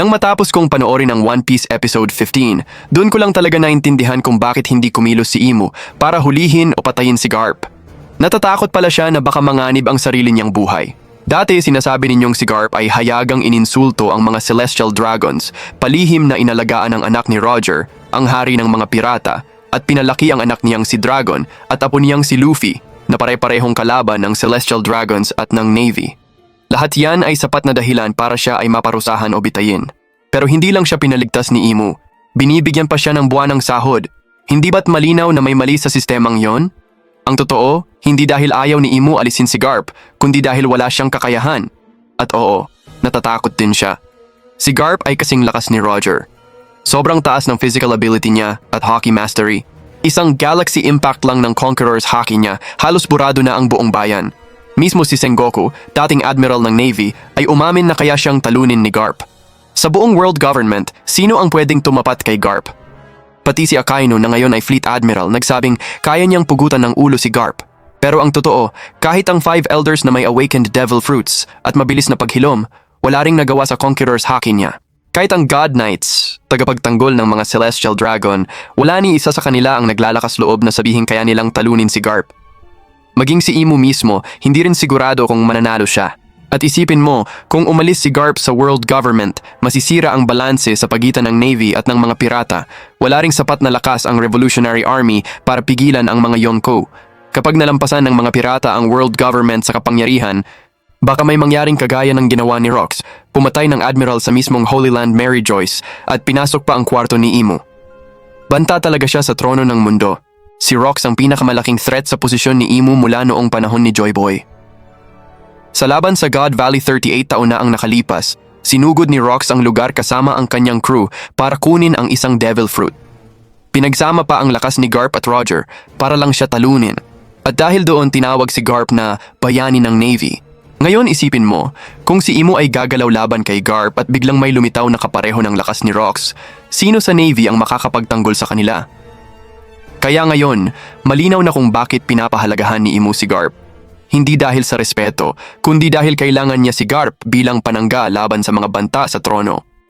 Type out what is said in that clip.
Nang matapos kong panoorin ang One Piece Episode 15, doon ko lang talaga naintindihan kung bakit hindi kumilos si Imu para hulihin o patayin si Garp. Natatakot pala siya na baka manganib ang sarili niyang buhay. Dati sinasabi ninyong si Garp ay hayagang ininsulto ang mga Celestial Dragons, palihim na inalagaan ang anak ni Roger, ang hari ng mga pirata, at pinalaki ang anak niyang si Dragon at apo niyang si Luffy, na pare-parehong kalaban ng Celestial Dragons at ng Navy. Lahat yan ay sapat na dahilan para siya ay maparusahan o bitayin. Pero hindi lang siya pinaligtas ni Imu. Binibigyan pa siya ng buwan ng sahod. Hindi ba't malinaw na may mali sa sistemang yon? Ang totoo, hindi dahil ayaw ni Imu alisin si Garp, kundi dahil wala siyang kakayahan. At oo, natatakot din siya. Si Garp ay kasing lakas ni Roger. Sobrang taas ng physical ability niya at hockey mastery. Isang galaxy impact lang ng Conqueror's hockey niya, halos burado na ang buong bayan. Mismo si Sengoku, dating admiral ng Navy, ay umamin na kaya siyang talunin ni Garp. Sa buong world government, sino ang pwedeng tumapat kay Garp? Pati si Akainu na ngayon ay fleet admiral nagsabing kaya niyang pugutan ng ulo si Garp. Pero ang totoo, kahit ang five elders na may awakened devil fruits at mabilis na paghilom, wala ring nagawa sa Conqueror's hockey niya. Kahit ang God Knights, tagapagtanggol ng mga Celestial Dragon, wala ni isa sa kanila ang naglalakas loob na sabihin kaya nilang talunin si Garp. Maging si Imu mismo, hindi rin sigurado kung mananalo siya. At isipin mo, kung umalis si Garp sa world government, masisira ang balanse sa pagitan ng Navy at ng mga pirata. Wala ring sapat na lakas ang Revolutionary Army para pigilan ang mga Yonko. Kapag nalampasan ng mga pirata ang world government sa kapangyarihan, baka may mangyaring kagaya ng ginawa ni Rox, pumatay ng admiral sa mismong Holy Land Mary Joyce at pinasok pa ang kwarto ni Imu. Banta talaga siya sa trono ng mundo. Si Rox ang pinakamalaking threat sa posisyon ni Imu mula noong panahon ni Joy Boy. Sa laban sa God Valley 38 taon na ang nakalipas, sinugod ni Rox ang lugar kasama ang kanyang crew para kunin ang isang devil fruit. Pinagsama pa ang lakas ni Garp at Roger para lang siya talunin. At dahil doon tinawag si Garp na bayani ng Navy. Ngayon isipin mo, kung si Imo ay gagalaw laban kay Garp at biglang may lumitaw na kapareho ng lakas ni Rox, sino sa Navy ang makakapagtanggol sa kanila? Kaya ngayon, malinaw na kung bakit pinapahalagahan ni Imu si Garp. Hindi dahil sa respeto, kundi dahil kailangan niya si Garp bilang panangga laban sa mga banta sa trono.